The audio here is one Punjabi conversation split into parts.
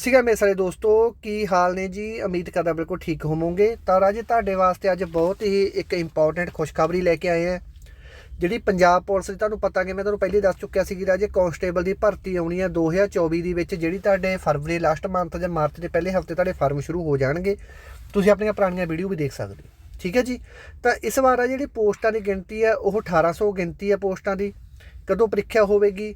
ਸੀਗਾ ਮੇਰੇ ਸਾਰੇ ਦੋਸਤੋ, ਕੀ ਹਾਲ ਨੇ ਜੀ? ਉਮੀਦ ਕਰਦਾ ਬਿਲਕੁਲ ਠੀਕ ਹੋਵੋਗੇ। ਤਾਂ ਰਾਜੇ, ਤੁਹਾਡੇ ਵਾਸਤੇ ਅੱਜ ਬਹੁਤ ਹੀ ਇੱਕ ਇੰਪੋਰਟੈਂਟ ਖੁਸ਼ਖਬਰੀ ਲੈ ਕੇ ਆਏ ਆ ਜਿਹੜੀ ਪੰਜਾਬ ਪੁਲਿਸ ਦੀ ਤੁਹਾਨੂੰ ਪਤਾ ਕਿ ਮੈਂ ਤੁਹਾਨੂੰ ਪਹਿਲੇ ਦੱਸ ਚੁੱਕਿਆ ਸੀ ਕਿ ਰਾਜੇ, ਕਾਂਸਟੇਬਲ ਦੀ ਭਰਤੀ ਆਉਣੀ ਹੈ 2024 ਦੀ ਵਿੱਚ, ਜਿਹੜੀ ਤੁਹਾਡੇ ਫਰਵਰੀ ਲਾਸਟ ਮੰਥ ਜਾਂ ਮਾਰਚ ਦੇ ਪਹਿਲੇ ਹਫ਼ਤੇ ਤੁਹਾਡੇ ਫਾਰਮ ਸ਼ੁਰੂ ਹੋ ਜਾਣਗੇ। ਤੁਸੀਂ ਆਪਣੀਆਂ ਪੁਰਾਣੀਆਂ ਵੀਡੀਓ ਵੀ ਦੇਖ ਸਕਦੇ ਹੋ। ਠੀਕ ਹੈ ਜੀ? ਤਾਂ ਇਸ ਵਾਰ ਆ ਜਿਹੜੀ ਪੋਸਟਾਂ ਦੀ ਗਿਣਤੀ ਹੈ ਉਹ 1800 ਗਿਣਤੀ ਹੈ ਪੋਸਟਾਂ ਦੀ। ਕਦੋਂ ਪ੍ਰੀਖਿਆ ਹੋਵੇਗੀ?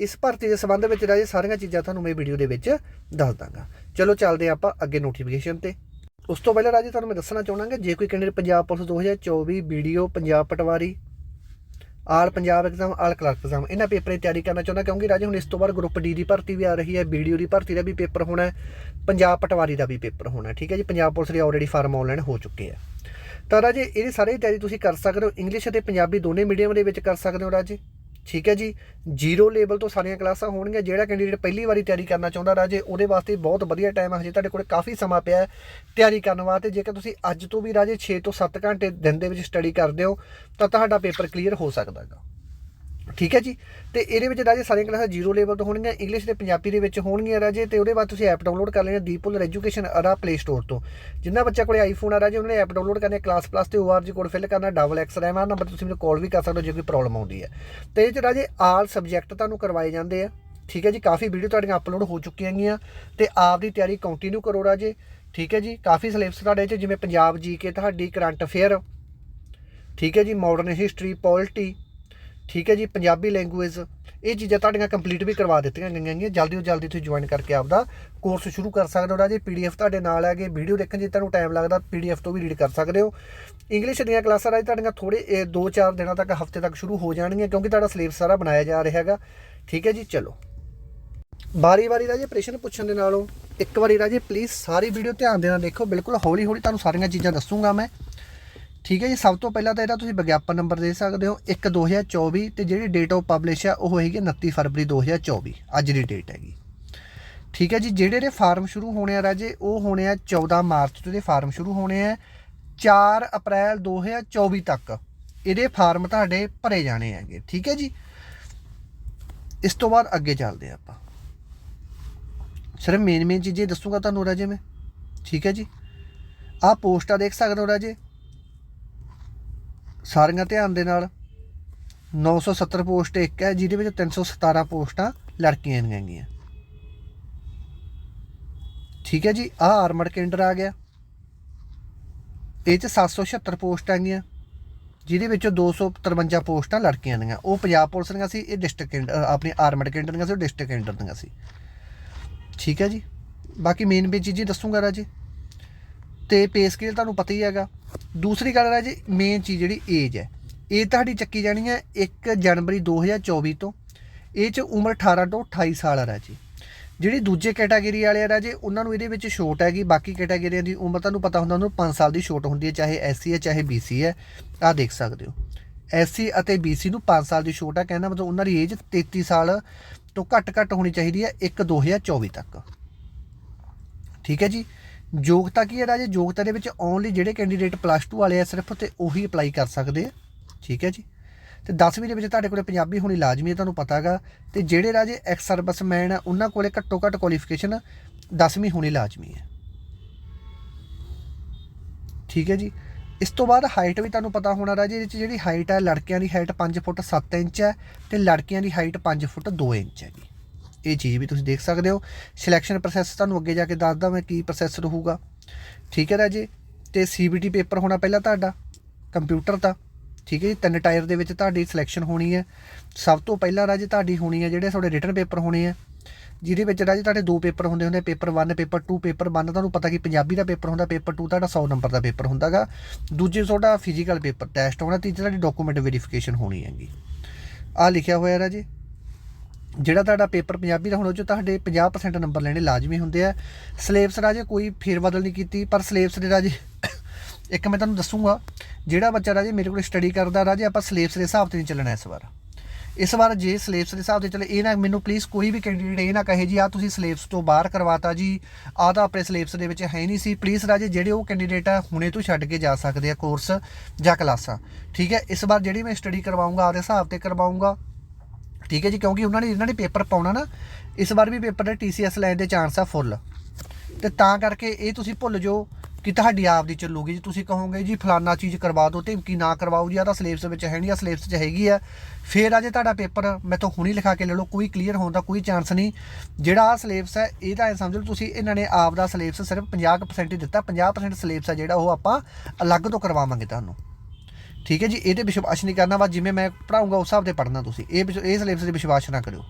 ਇਸ ਭਰਤੀ ਦੇ ਸੰਬੰਧ ਵਿੱਚ ਰਾਜੇ ਸਾਰੀਆਂ ਚੀਜ਼ਾਂ ਤੁਹਾਨੂੰ ਮੈਂ ਵੀਡੀਓ ਦੇ ਵਿੱਚ ਦੱਸ ਦਾਂਗਾ। ਚਲੋ ਚੱਲਦੇ ਹਾਂ ਆਪਾਂ ਅੱਗੇ ਨੋਟੀਫਿਕੇਸ਼ਨ ਤੇ। ਉਸ ਤੋਂ ਪਹਿਲਾਂ ਰਾਜੇ ਤੁਹਾਨੂੰ ਮੈਂ ਦੱਸਣਾ ਚਾਹੁੰਦਾ ਜੇ ਕੋਈ candidate Punjab police 2024 video Punjab ਪਟਵਾਰੀ, all Punjab exam all clerk exam ਇਹਨਾਂ ਪੇਪਰਾਂ ਦੀ ਤਿਆਰੀ ਕਰਨਾ ਚਾਹੁੰਦਾ, ਕਿਉਂਕਿ ਰਾਜੇ ਹੁਣ ਇਸ ਤੋਂ ਬਾਅਦ ਗਰੁੱਪ ਡੀ ਦੀ ਭਰਤੀ ਵੀ ਆ ਰਹੀ ਹੈ ਵੀਡੀਓ ਦੀ ਭਰਤੀ ਦਾ ਵੀ ਪੇਪਰ ਹੋਣਾ ਹੈ, ਪੰਜਾਬ ਪਟਵਾਰੀ ਦਾ ਵੀ ਪੇਪਰ ਹੋਣਾ ਠੀਕ ਹੈ ਜੀ? ਪੰਜਾਬ ਪੁਲਿਸ ਦੇ ਆਲਰੇਡੀ ਫਾਰਮ ਆਨਲਾਈਨ ਹੋ ਚੁੱਕੇ ਆ। ਤਾਂ ਰਾਜੇ ਇਹਦੀ ਸਾਰੀ ਤਿਆਰੀ ਤੁਸੀਂ ਕਰ ਸਕਦੇ ਹੋ ਇੰਗਲਿਸ਼ ਅਤੇ ਪੰਜਾਬੀ ਦੋਨੇ ਮੀਡੀਅਮ ਦੇ ਵਿੱਚ ਕਰ ਸਕਦੇ ਹੋ ਰਾਜੇ। ਠੀਕ ਹੈ ਜੀ। ਜ਼ੀਰੋ ਲੈਵਲ ਤੋਂ ਸਾਰੀਆਂ ਕਲਾਸਾਂ ਹੋਣਗੀਆਂ। ਜਿਹੜਾ ਕੈਂਡੀਡੇਟ ਪਹਿਲੀ ਵਾਰੀ ਤਿਆਰੀ ਕਰਨਾ ਚਾਹੁੰਦਾ ਰਾਜੇ, ਉਹਦੇ ਵਾਸਤੇ ਬਹੁਤ ਵਧੀਆ ਟਾਈਮ ਹੈ। ਹਜੇ ਤੁਹਾਡੇ ਕੋਲ ਕਾਫੀ ਸਮਾਂ ਪਿਆ ਹੈ ਤਿਆਰੀ ਕਰਨ ਵਾਸਤੇ। ਜੇਕਰ ਤੁਸੀਂ ਅੱਜ ਤੋਂ ਵੀ ਰਾਜੇ 6 ਤੋਂ 7 ਘੰਟੇ ਦਿਨ ਦੇ ਵਿੱਚ ਸਟੱਡੀ ਕਰਦੇ ਹੋ, ਤਾਂ ਤੁਹਾਡਾ ਪੇਪਰ ਕਲੀਅਰ ਹੋ ਸਕਦਾ ਹੈਗਾ। ਠੀਕ ਹੈ ਜੀ? ਤੇ ਇਹਦੇ ਵਿੱਚ ਰਾਜੇ ਸਾਰੀਆਂ ਕਲਾਸਾਂ ਜ਼ੀਰੋ ਲੈਵਲ ਤੋਂ ਹੋਣਗੀਆਂ ਇੰਗਲਿਸ਼ ਤੇ ਪੰਜਾਬੀ ਦੇ ਵਿੱਚ ਹੋਣਗੀਆਂ ਰਾਜੇ, ਤੇ ਉਹਦੇ ਬਾਅਦ ਤੁਸੀਂ ਐਪ ਡਾਊਨਲੋਡ ਕਰ ਲੈਣਾ ਦੀਪੁਲ ਐਜੂਕੇਸ਼ਨ ਅਰਾ ਪਲੇ ਸਟੋਰ ਤੋਂ। ਜਿੰਨਾ ਬੱਚਾ ਕੋਲੇ ਆਈਫੋਨ ਆ ਰਾਜੇ, ਉਹਨੇ ਐਪ ਡਾਊਨਲੋਡ ਕਰਨੀ ਕਲਾਸ ਪਲੱਸ ਤੇ ORG ਕੋਡ ਫਿਲ ਕਰਨਾ ਡਬਲ ਐਕਸ ਰੈਮ ਆ ਨੰਬਰ ਤੁਸੀਂ ਮੈਨੂੰ ਕਾਲ ਵੀ ਕਰ ਸਕਦੇ ਹੋ ਜੇ ਕੋਈ ਪ੍ਰੋਬਲਮ ਆਉਂਦੀ ਹੈ। ਤੇ ਇਹ ਚ ਰਾਜੇ ਆਲ ਸਬਜੈਕਟ ਤੁਹਾਨੂੰ ਕਰਵਾਏ ਜਾਂਦੇ ਆ। ਠੀਕ ਹੈ ਜੀ? ਕਾਫੀ ਵੀਡੀਓ ਤੁਹਾਡੀਆਂ ਅਪਲੋਡ ਹੋ ਚੁੱਕੀਆਂ ਗਈਆਂ, ਤੇ ਆਪ ਦੀ ਤਿਆਰੀ ਕੰਟੀਨਿਊ ਕਰੋ ਰਾਜੇ। ਠੀਕ ਹੈ ਜੀ? ਕਾਫੀ ਸਿਲੇਬਸ ਤੁਹਾਡੇ ਚ ਜਿਵੇਂ ਪੰਜਾਬ ਜੀਕੇ ਤੁਹਾਡੀ ਕਰੰਟ ਅਫੇਅਰ ਠੀਕ ਹੈ ਜੀ? ਮਾਡਰਨ ਹਿਸਟਰੀ ਪੋਲਿਟੀ ਠੀਕ ਹੈ ਜੀ, ਪੰਜਾਬੀ ਲੈਂਗੁਏਜ ਇਹ ਚੀਜ਼ਾਂ ਤੁਹਾਡੀਆਂ ਕੰਪਲੀਟ ਵੀ ਕਰਵਾ ਦਿੱਤੀਆਂ ਗਈਆਂ ਗਈਆਂ। ਜਲਦੀ ਤੋਂ ਜਲਦੀ ਤੁਸੀਂ ਜੁਆਇਨ ਕਰਕੇ ਆਪਦਾ ਕੋਰਸ ਸ਼ੁਰੂ ਕਰ ਸਕਦੇ ਹੋ। ਰਾਜੇ ਪੀਡੀਐਫ ਤੁਹਾਡੇ ਨਾਲ ਹੈਗੇ ਵੀਡੀਓ ਦੇਖਣ ਜੇ ਤੁਹਾਨੂੰ ਟਾਈਮ ਲੱਗਦਾ ਪੀਡੀਐਫ ਤੋਂ ਵੀ ਰੀਡ ਕਰ ਸਕਦੇ ਹੋ। ਇੰਗਲਿਸ਼ ਦੀਆਂ ਕਲਾਸਾਂ ਰਾਜੇ ਤੁਹਾਡੀਆਂ ਥੋੜੇ 2-4 ਦਿਨਾਂ ਤੱਕ, ਹਫ਼ਤੇ ਤੱਕ ਸ਼ੁਰੂ ਹੋ ਜਾਣਗੀਆਂ, ਕਿਉਂਕਿ ਤੁਹਾਡਾ ਸਿਲੇਬਸ ਸਾਰਾ ਬਣਾਇਆ ਜਾ ਰਿਹਾ ਹੈਗਾ। ਠੀਕ ਹੈ ਜੀ, ਚਲੋ। ਬਾਰੀ ਬਾਰੀ ਰਾਜੇ, ਪ੍ਰਸ਼ਨ ਪੁੱਛਣ ਦੇ ਨਾਲੋਂ ਇੱਕ ਵਾਰੀ ਰਾਜੇ ਪਲੀਜ਼ ਸਾਰੀ ਵੀਡੀਓ ਧਿਆਨ ਦੇ ਨਾਲ ਦੇਖੋ। ਬਿਲਕੁਲ ਹੌਲੀ ਹੌਲੀ ਤੁਹਾਨੂੰ ਸਾਰੀਆਂ ਚੀਜ਼ਾਂ ਦੱਸੂਗਾ ਮੈਂ। ਠੀਕ ਹੈ ਜੀ, ਸਭ ਤੋਂ ਪਹਿਲਾਂ ਤਾਂ ਇਹਦਾ ਤੁਸੀਂ ਵਿਗਿਆਪਨ ਨੰਬਰ ਦੇ ਸਕਦੇ ਹੋ 1 2024 ਤੇ ਜਿਹੜੀ ਡੇਟ ਆਫ ਪਬਲਿਸ਼ ਆ, ਉਹ ਹੈਗੀ 29 ਫਰਵਰੀ 2024 ਅੱਜ ਦੀ ਡੇਟ ਹੈਗੀ। ਠੀਕ ਹੈ ਜੀ, ਜਿਹੜੇ ਦੇ ਫਾਰਮ ਸ਼ੁਰੂ ਹੋਣੇ ਆ ਰਾਜੇ, ਉਹ ਹੋਣੇ ਆ 14 ਮਾਰਚ ਤੋਂ ਇਹਦੇ ਫਾਰਮ ਸ਼ੁਰੂ ਹੋਣੇ ਆ 4 ਅਪ੍ਰੈਲ 2024 ਤੱਕ ਇਹਦੇ ਫਾਰਮ ਤੁਹਾਡੇ ਭਰੇ ਜਾਣੇ ਹੈਗੇ, ਠੀਕ ਹੈ ਜੀ। ਇਸ ਤੋਂ ਬਾਅਦ ਅੱਗੇ ਚੱਲਦੇ ਆਪਾਂ। ਸਿਰਫ ਮੇਨ ਮੇਨ ਚੀਜ਼ਾਂ ਹੀ ਦੱਸੂਗਾ ਤੁਹਾਨੂੰ ਰਾਜੇ ਮੈਂ, ਠੀਕ ਹੈ ਜੀ। ਆਹ ਪੋਸਟਾਂ ਦੇਖ ਸਕਦੇ ਹੋ ਰਾਜੇ ਸਾਰੀਆਂ ਧਿਆਨ ਦੇ ਨਾਲ 970 ਪੋਸਟ ਇੱਕ ਹੈ, ਜਿਹਦੇ ਵਿੱਚ 317 ਪੋਸਟਾਂ ਲੜਕੀਆਂ ਦੀਆਂ ਹੈਗੀਆਂ। ਠੀਕ ਹੈ ਜੀ, ਆਹ ਆਰਮਡ ਕੈਂਡਰ ਆ ਗਿਆ। ਇਹ ਚ 776 ਪੋਸਟਾਂ ਹੈਗੀਆਂ, ਜਿਹਦੇ ਵਿੱਚੋਂ 253 ਪੋਸਟਾਂ ਲੜਕੀਆਂ ਦੀਆਂ। ਉਹ ਪੰਜਾਬ ਪੁਲਿਸ ਦੀਆਂ ਸੀ, ਇਹ ਡਿਸਟ੍ਰਿਕਟ ਆਪਣੀ ਆਰਮਡ ਕੈਂਡਰ ਦੀਆਂ ਸੀ, ਉਹ ਡਿਸਟ੍ਰਿਕਟ ਕੈਂਡਰ ਦੀਆਂ ਸੀ। ਠੀਕ ਹੈ ਜੀ, ਬਾਕੀ ਮੇਨ ਵੀ ਚੀਜ਼ਾਂ ਦੱਸੂਗਾ ਰਾਜੇ। ਤੇ ਪੇ ਸਕੇਲ ਤੁਹਾਨੂੰ ਪਤਾ ਹੀ ਹੈਗਾ। ਦੂਸਰੀ ਗੱਲ ਹੈ ਜੀ ਮੇਨ ਚੀਜ਼ ਜਿਹੜੀ ਏਜ ਹੈ। ਇਹ ਤੁਹਾਡੀ ਚੱਕੀ ਜਾਣੀ ਹੈ 1 ਜਨਵਰੀ 2024 ਤੋਂ। ਇਹ ਚ ਉਮਰ 18 ਤੋਂ 28 ਸਾਲ ਹੈ ਜੀ। ਜਿਹੜੀ ਦੂਜੇ ਕੈਟਾਗਰੀ ਵਾਲੇ ਆ ਰਾਜੇ ਉਹਨਾਂ ਨੂੰ ਇਹਦੇ ਵਿੱਚ ਛੋਟ ਹੈਗੀ, ਬਾਕੀ ਕੈਟਾਗਰੀਆਂ ਦੀ ਉਮਰ ਤੁਹਾਨੂੰ ਪਤਾ ਹੁੰਦਾ ਉਹਨੂੰ 5 ਸਾਲ ਦੀ ਛੋਟ ਹੁੰਦੀ ਹੈ, ਚਾਹੇ ਐਸਸੀ ਹੈ, ਚਾਹੇ ਬੀਸੀ ਹੈ। ਆਹ ਦੇਖ ਸਕਦੇ ਹੋ। ਐਸਸੀ ਅਤੇ ਬੀਸੀ ਨੂੰ 5 ਸਾਲ ਦੀ ਛੋਟ ਹੈ, ਕਹਿੰਦਾ ਮਤਲਬ ਉਹਨਾਂ ਦੀ ਏਜ 33 ਸਾਲ ਤੋਂ ਘੱਟ ਘੱਟ ਹੋਣੀ ਚਾਹੀਦੀ ਹੈ 1 2024 ਤੱਕ। ਠੀਕ ਹੈ ਜੀ? ਯੋਗਤਾ ਕੀ ਹੈ ਰਾਜੇ? ਯੋਗਤਾ ਦੇ ਵਿੱਚ ਓਨਲੀ ਜਿਹੜੇ ਕੈਂਡੀਡੇਟ ਪਲੱਸ 2 ਵਾਲੇ ਆ ਸਿਰਫ ਤੇ ਉਹੀ ਅਪਲਾਈ ਕਰ ਸਕਦੇ ਆ। ਠੀਕ ਹੈ ਜੀ? ਤੇ 10ਵੀਂ ਦੇ ਵਿੱਚ ਤੁਹਾਡੇ ਕੋਲੇ ਪੰਜਾਬੀ ਹੋਣੀ ਲਾਜ਼ਮੀ ਹੈ, ਤੁਹਾਨੂੰ ਪਤਾ ਹੈਗਾ ਤੇ ਜਿਹੜੇ ਰਾਜੇ ਐਕਸ ਸਰਵਿਸਮੈਨ ਆ, ਉਹਨਾਂ ਕੋਲੇ ਘੱਟੋ ਘੱਟ ਕੁਆਲੀਫਿਕੇਸ਼ਨ 10ਵੀਂ ਹੋਣੀ ਲਾਜ਼ਮੀ ਹੈ। ਠੀਕ ਹੈ ਜੀ? ਇਸ ਤੋਂ ਬਾਅਦ ਹਾਈਟ ਵੀ ਤੁਹਾਨੂੰ ਪਤਾ ਹੋਣਾ ਰਾਜੇ, ਇਹਦੇ ਚ ਜਿਹੜੀ ਹਾਈਟ ਹੈ ਲੜਕਿਆਂ ਦੀ ਹਾਈਟ 5 ਫੁੱਟ 7 ਇੰਚ ਹੈ ਤੇ ਲੜਕੀਆਂ ਦੀ ਹਾਈਟ 5 ਫੁੱਟ 2 ਇੰਚ ਹੈ ਜੀ। ਇਹ ਚੀਜ਼ ਵੀ ਤੁਸੀਂ ਦੇਖ ਸਕਦੇ ਹੋ। ਸਿਲੈਕਸ਼ਨ ਪ੍ਰੋਸੈਸ ਤੁਹਾਨੂੰ ਅੱਗੇ ਜਾ ਕੇ ਦੱਸਦਾ ਮੈਂ ਕੀ ਪ੍ਰੋਸੈਸ ਰਹੂਗਾ। ਠੀਕ ਹੈ ਰਾਜੇ? ਤੇ ਸੀਬੀਟੀ ਪੇਪਰ ਹੋਣਾ ਪਹਿਲਾਂ ਤੁਹਾਡਾ ਕੰਪਿਊਟਰ ਦਾ। ਠੀਕ ਹੈ ਜੀ, ਤਿੰਨ ਟਾਇਰ ਦੇ ਵਿੱਚ ਤੁਹਾਡੀ ਸਿਲੈਕਸ਼ਨ ਹੋਣੀ ਹੈ। ਸਭ ਤੋਂ ਪਹਿਲਾਂ ਰਾਜੇ ਤੁਹਾਡੀ ਹੋਣੀ ਹੈ ਜਿਹੜੇ ਤੁਹਾਡੇ ਰਿਟਨ ਪੇਪਰ ਹੋਣੇ ਆ ਜਿਹਦੇ ਵਿੱਚ ਰਾਜੇ ਤੁਹਾਡੇ ਦੋ ਪੇਪਰ ਹੁੰਦੇ ਹੁੰਦੇ ਪੇਪਰ 1 ਪੇਪਰ 2 ਪੇਪਰ 1 ਤੁਹਾਨੂੰ ਪਤਾ ਕਿ ਪੰਜਾਬੀ ਦਾ ਪੇਪਰ ਹੁੰਦਾ ਪੇਪਰ 2 ਤੁਹਾਡਾ 100 ਨੰਬਰ ਦਾ ਪੇਪਰ ਹੁੰਦਾਗਾ। ਦੂਜੇ ਤੁਹਾਡਾ ਫਿਜ਼ੀਕਲ ਪੇਪਰ ਟੈਸਟ ਹੋਣਾ, ਤੀਜਾ ਤੁਹਾਡੀ ਡਾਕੂਮੈਂਟ ਵੈਰੀਫਿਕੇਸ਼ਨ ਹੋਣੀ ਹੈਗੀ। ਆ ਲਿਖਿਆ ਹੋਇਆ ਰਾਜੇ। ਜਿਹੜਾ ਤੁਹਾਡਾ ਪੇਪਰ ਪੰਜਾਬੀ ਦਾ ਹੁਣ ਉਹ 'ਚ ਤੁਹਾਡੇ 50% ਨੰਬਰ ਲੈਣੇ ਲਾਜ਼ਮੀ ਹੁੰਦੇ ਆ। ਸਿਲੇਬਸ ਰਾਜੇ ਕੋਈ ਫੇਰਬਦਲ ਨਹੀਂ ਕੀਤੀ, ਪਰ ਸਿਲੇਬਸ ਦੇ ਰਾਜੇ ਇੱਕ ਮੈਂ ਤੁਹਾਨੂੰ ਦੱਸੂਗਾ, ਜਿਹੜਾ ਬੱਚਾ ਰਾਜੇ ਮੇਰੇ ਕੋਲ ਸਟੱਡੀ ਕਰਦਾ, ਰਾਜੇ ਆਪਾਂ ਸਿਲੇਬਸ ਦੇ ਹਿਸਾਬ ਤੇ ਨਹੀਂ ਚੱਲਣਾ ਇਸ ਵਾਰ। ਇਸ ਵਾਰ ਜੇ ਸਿਲੇਬਸ ਦੇ ਹਿਸਾਬ ਤੇ ਚੱਲੇ, ਇਹ ਨਾ ਮੈਨੂੰ ਪਲੀਜ਼ ਕੋਈ ਵੀ ਕੈਂਡੀਡੇਟ ਇਹ ਨਾ ਕਹੇ ਜੀ ਆ ਤੁਸੀਂ ਸਿਲੇਬਸ ਤੋਂ ਬਾਹਰ ਕਰਵਾਤਾ ਜੀ ਆ ਤਾਂ ਆਪਣੇ ਸਿਲੇਬਸ ਦੇ ਵਿੱਚ ਹੈ ਨਹੀਂ ਸੀ। ਪਲੀਜ਼ ਰਾਜੇ ਜਿਹੜੇ ਉਹ ਕੈਂਡੀਡੇਟ ਆ, ਹੁਣੇ ਤੋਂ ਛੱਡ ਕੇ ਜਾ ਸਕਦੇ ਆ ਕੋਰਸ ਜਾਂ ਕਲਾਸਾਂ। ਠੀਕ ਹੈ, ਇਸ ਵਾਰ ਜਿਹੜੀ ਮੈਂ ਸਟੱਡੀ ਕਰਵਾਉਂਗਾ ਆਪਦੇ ਹਿਸਾਬ ਤੇ ਕਰਵਾਉਂਗਾ ਠੀਕ ਹੈ ਜੀ, ਕਿਉਂਕਿ ਉਹਨਾਂ ਨੇ ਇਹਨਾਂ ਨੇ ਪੇਪਰ ਪਾਉਣਾ ਨਾ, ਇਸ ਵਾਰ ਵੀ ਪੇਪਰ ਦੇ TCS ਲੈਣ ਦੇ ਚਾਂਸ ਆ ਫੁੱਲ। ਤੇ ਤਾਂ ਕਰਕੇ ਇਹ ਤੁਸੀਂ ਭੁੱਲ ਜਾਓ ਕਿ ਤੁਹਾਡੀ ਆਪ ਦੀ ਚੱਲੂਗੀ ਜੀ। ਤੁਸੀਂ ਕਹੋਗੇ ਜੀ, ਫਲਾਨਾ ਚੀਜ਼ ਕਰਵਾ ਦਿਓ, ਧਮਕੀ ਨਾ ਕਰਵਾਓ ਜੀ ਆ ਤਾਂ ਸਿਲੇਬਸ ਵਿੱਚ ਹੈ ਨਹੀਂ ਆ ਸਿਲੇਬਸ 'ਚ ਹੈਗੀ ਆ। ਫਿਰ ਅਜੇ ਤੁਹਾਡਾ ਪੇਪਰ ਮੈਂ ਮੈਥੋਂ ਹੁਣੀ ਲਿਖਾ ਕੇ ਲੈ ਲਓ, ਕੋਈ ਕਲੀਅਰ ਹੋਣ ਦਾ ਕੋਈ ਚਾਂਸ ਨਹੀਂ। ਜਿਹੜਾ ਆ ਸਿਲੇਬਸ ਹੈ ਇਹ ਤਾਂ ਐਂ ਸਮਝ ਲਓ, ਤੁਸੀਂ ਇਹਨਾਂ ਨੇ ਆਪ ਦਾ ਸਿਲੇਬਸ ਸਿਰਫ 50% ਹੀ ਦਿੱਤਾ। 50% ਸਿਲੇਬਸ ਹੈ ਜਿਹੜਾ, ਉਹ ਆਪਾਂ ਅਲੱਗ ਤੋਂ ਕਰਵਾਵਾਂਗੇ ਤੁਹਾਨੂੰ। ਠੀਕ ਹੈ ਜੀ ਇਹ ਤੇ ਵਿਸ਼ਵਾਸ ਨਹੀਂ ਕਰਨਾ ਵਾ, ਜਿਵੇਂ ਮੈਂ ਪੜਾਉਂਗਾ ਉਸ ਹਿਸਾਬ ਤੇ ਪੜਨਾ ਤੁਸੀਂ। ਇਹ ਇਹ ਸਿਲੇਬਸ ਤੇ ਵਿਸ਼ਵਾਸ ਨਾ ਕਰਿਓ।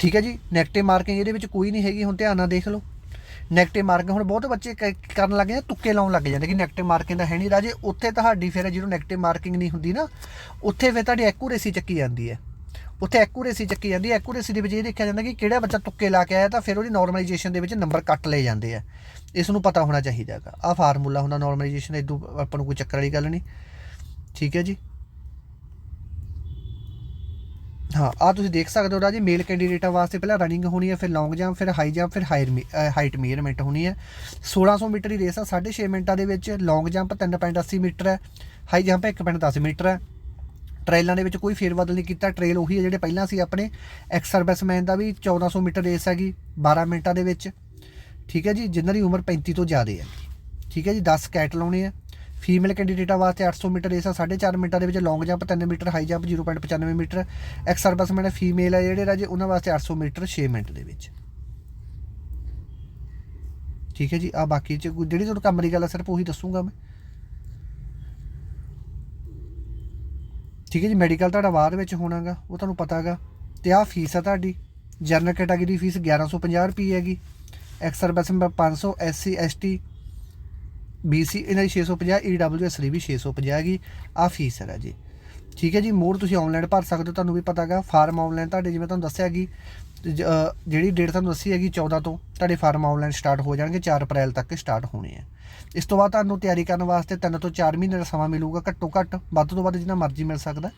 ਠੀਕ ਹੈ ਜੀ 네ਗੇਟਿਵ ਮਾਰਕਿੰਗ ਇਹਦੇ ਵਿੱਚ ਕੋਈ ਨਹੀਂ ਹੈਗੀ, ਹੁਣ ਧਿਆਨ ਨਾਲ ਦੇਖ ਲਓ। 네ਗੇਟਿਵ ਮਾਰਕਿੰਗ ਹੁਣ ਬਹੁਤ ਬੱਚੇ ਕਰਨ ਲੱਗ ਜਾਂਦੇ, ਤੁੱਕੇ ਲਾਉਣ ਲੱਗ ਜਾਂਦੇ ਕਿ 네ਗੇਟਿਵ ਮਾਰਕਿੰਗ ਦਾ ਹੈ ਨਹੀਂ ਰਾਜੇ। ਉੱਥੇ ਤੁਹਾਡੀ ਫਿਰ ਜਦੋਂ 네ਗੇਟਿਵ ਮਾਰਕਿੰਗ ਨਹੀਂ ਹੁੰਦੀ ਨਾ, ਉੱਥੇ ਫਿਰ ਤੁਹਾਡੀ ਐਕੂਰੇਸੀ ਚੱਕੀ ਜਾਂਦੀ ਹੈ। ਉੱਥੇ ਐਕੂਰੇਸੀ ਚੱਕੀ ਜਾਂਦੀ ਹੈ। ਐਕੂਰੇਸੀ ਦੇ ਵਿੱਚ ਇਹ ਦੇਖਿਆ ਜਾਂਦਾ ਕਿ ਕਿਹੜਾ ਬੱਚਾ ਤੁੱਕੇ ਲਾ ਕੇ ਆਇਆ ਤਾਂ ਫਿਰ ਉਹਦੀ ਨਾਰਮਲਾਈਜੇਸ਼ਨ ਦੇ ਵਿੱਚ ਨੰਬਰ ਕੱਟ ਲਏ ਜਾਂਦੇ ਆ। ਇਸ ਨੂੰ ਪਤਾ ਹੋਣਾ ਚਾਹੀਦਾ ਹੈਗਾ। ਆ ਫਾਰਮੂਲਾ ਹੁੰਦਾ ਨਾਰਮਲਾਈਜੇਸ਼ਨ ਇਦੋਂ ਆਪਾਂ ਨੂੰ ਕੋਈ ਚੱਕਰ ਵਾਲੀ ਗੱਲ ਨਹੀਂ। ਠੀਕ ਹੈ ਜੀ? ਹਾਂ ਆ ਤੁਸੀਂ ਦੇਖ ਸਕਦੇ ਹੋ ਰਾਜੀ ਮੇਲ ਕੈਂਡੀਡੇਟਾਂ ਵਾਸਤੇ ਪਹਿਲਾਂ ਰਨਿੰਗ ਹੋਣੀ ਹੈ, ਫਿਰ ਲੌਂਗ ਜੰਪ ਫਿਰ ਹਾਈ ਜੰਪ ਫਿਰ ਹਾਇਰ ਹਾਈਟ ਮੇਅਰਮੈਂਟ ਹੋਣੀ ਹੈ। 1600 ਮੀਟਰ ਦੀ ਰੇਸ ਆ 6.5 ਮਿੰਟਾਂ ਦੇ ਵਿੱਚ ਲੌਂਗ ਜੰਪ 3.80 ਮੀਟਰ ਹੈ ਹਾਈ ਜੰਪ 1.10 ਮੀਟਰ ਹੈ। ਟ੍ਰੇਲਾਂ ਦੇ ਵਿੱਚ ਕੋਈ ਫੇਰਬਦਲ ਨਹੀਂ ਕੀਤਾ। ਟ੍ਰੇਲ ਉਹੀ ਹੈ ਜਿਹੜੇ ਪਹਿਲਾਂ ਸੀ ਆਪਣੇ। ਐਕਸ ਸਰਵਿਸਮੈਨ ਦਾ ਵੀ 1400 ਮੀਟਰ ਰੇਸ ਹੈਗੀ 12 ਮਿੰਟਾਂ ਦੇ ਵਿੱਚ। ਠੀਕ ਹੈ ਜੀ, ਜਿਨ੍ਹਾਂ ਦੀ ਉਮਰ 35 ਤੋਂ ਜ਼ਿਆਦਾ ਹੈ। ਠੀਕ ਹੈ ਜੀ 10 ਕੈਟ ਲਾਉਣੇ ਆ। ਫੀਮੇਲ ਕੈਂਡੀਡੇਟਾਂ ਵਾਸਤੇ 800 ਮੀਟਰ ਰੇਸ ਆ 4.5 ਮਿੰਟਾਂ ਦੇ ਵਿੱਚ long jump 3 metre high jump 0.95 metre. Ex serviceman female ਆ ਜਿਹੜੇ ਰਾਜੇ, ਉਹਨਾਂ ਵਾਸਤੇ 800 ਮੀਟਰ 6 ਮਿੰਟ ਦੇ ਵਿੱਚ। ਠੀਕ ਹੈ ਜੀ ਆ ਬਾਕੀ ਚ ਜਿਹੜੀ ਤੁਹਾਨੂੰ ਕੰਮ ਦੀ ਗੱਲ ਆ, ਸਿਰਫ ਉਹੀ ਦੱਸੂਗਾ ਮੈਂ। ਠੀਕ ਹੈ ਜੀ ਮੈਡੀਕਲ ਤੁਹਾਡਾ ਬਾਅਦ ਵਿੱਚ ਹੋਣਾਗਾ, ਉਹ ਤੁਹਾਨੂੰ ਪਤਾਗਾ। ਤੇ ਆਹ ਫੀਸ ਆ ਤੁਹਾਡੀ। ਜਨਰਲ ਕੈਟਾਗਰੀ ਫੀਸ 1150 ਰੁਪਏ ਹੈਗੀ। Ex serviceman 500 SC ST BC ਇਹਨਾਂ ਦੀ 650 EWS ਲਈ ਵੀ 650 ਹੈਗੀ। ਆ ਫੀਸ ਹੈ ਜੀ। ਠੀਕ ਹੈ ਜੀ, ਮੋੜ ਤੁਸੀਂ ਆਨਲਾਈਨ ਭਰ ਸਕਦੇ ਹੋ, ਤੁਹਾਨੂੰ ਵੀ ਪਤਾ ਹੈਗਾ ਫਾਰਮ ਆਨਲਾਈਨ ਤੁਹਾਡੇ ਜਿਵੇਂ ਤੁਹਾਨੂੰ ਦੱਸਿਆ ਹੈਗੀ ਜਿਹੜੀ ਡੇਟ ਤੁਹਾਨੂੰ ਦੱਸੀ ਹੈਗੀ 14 ਤੋਂ, ਤੁਹਾਡੇ ਫਾਰਮ ਆਨਲਾਈਨ ਸਟਾਰਟ ਹੋ ਜਾਣਗੇ 4 ਅਪ੍ਰੈਲ ਤੱਕ ਸਟਾਰਟ ਹੋਣੇ ਆ। ਇਸ ਤੋਂ ਬਾਅਦ ਤੁਹਾਨੂੰ ਤਿਆਰੀ ਕਰਨ ਵਾਸਤੇ 3 ਤੋਂ 4 ਮਹੀਨੇ ਦਾ ਸਮਾਂ ਮਿਲੂਗਾ, ਘੱਟੋ ਘੱਟ, ਵੱਧ ਤੋਂ ਵੱਧ ਜਿੰਨਾ ਮਰਜ਼ੀ ਮਿਲ ਸਕਦਾ।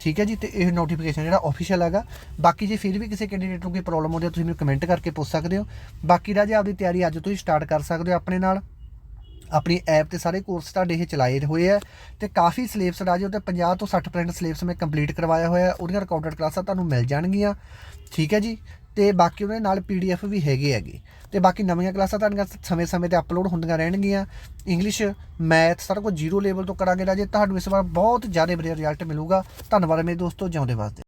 ਠੀਕ ਹੈ ਜੀ, ਤੇ ਇਹ ਨੋਟੀਫਿਕੇਸ਼ਨ ਜਿਹੜਾ ਆਫੀਸ਼ੀਅਲ ਹੈਗਾ, ਬਾਕੀ ਜੇ ਫਿਰ ਵੀ ਕਿਸੇ ਕੈਂਡੀਡੇਟ ਨੂੰ ਕੋਈ ਪ੍ਰੋਬਲਮ ਆਉਂਦੀ ਹੈ, ਤੁਸੀਂ ਮੈਨੂੰ ਕਮੈਂਟ ਕਰਕੇ ਪੁੱਛ ਸਕਦੇ ਹੋ। ਬਾਕੀ ਦਾ ਜੇ ਆਪਦੀ ਤਿਆਰੀ ਅੱਜ ਤੋਂ ਹੀ ਸਟਾਰਟ ਕਰ ਸਕਦੇ ਹੋ ਆਪਣੇ ਨਾਲ। ਆਪਣੀ ਐਪ ਤੇ ਸਾਰੇ ਕੋਰਸ ਤੁਹਾਡੇ ਇਹ ਚਲਾਏ ਹੋਏ ਆ ਤੇ ਕਾਫੀ ਸਿਲੇਬਸ ਰਾਜੇ ਉਹਦੇ 50 ਤੋਂ 60% ਸਿਲੇਬਸ ਮੈਂ ਕੰਪਲੀਟ ਕਰਵਾਇਆ ਹੋਇਆ, ਉਹਦੀਆਂ ਰਿਕਾਰਡਡ ਕਲਾਸਾਂ ਤੁਹਾਨੂੰ ਮਿਲ ਜਾਣਗੀਆਂ। ਠੀਕ ਹੈ ਜੀ? ਤੇ ਬਾਕੀ ਉਹਦੇ ਨਾਲ ਪੀਡੀਐਫ ਵੀ ਹੈਗੇ ਹੈਗੇ। ਤੇ ਬਾਕੀ ਨਵੀਆਂ ਕਲਾਸਾਂ ਤੁਹਾਡੀਆਂ ਸਮੇਂ-ਸਮੇਂ ਤੇ ਅਪਲੋਡ ਹੁੰਦੀਆਂ ਰਹਿਣਗੀਆਂ। ਇੰਗਲਿਸ਼ ਮੈਥ ਸਾਰਾ ਕੁਝ ਜ਼ੀਰੋ ਲੈਵਲ ਤੋਂ ਕਰਾਂਗੇ ਰਾਜੇ। ਤੁਹਾਨੂੰ ਇਸ ਵਾਰ ਬਹੁਤ ਜ਼ਿਆਦਾ ਵਧੀਆ ਰਿਜ਼ਲਟ ਮਿਲੂਗਾ। ਧੰਨਵਾਦ ਮੇਰੇ ਦੋਸਤੋ, ਜਿਉਂਦੇ ਵਾਸਤੇ।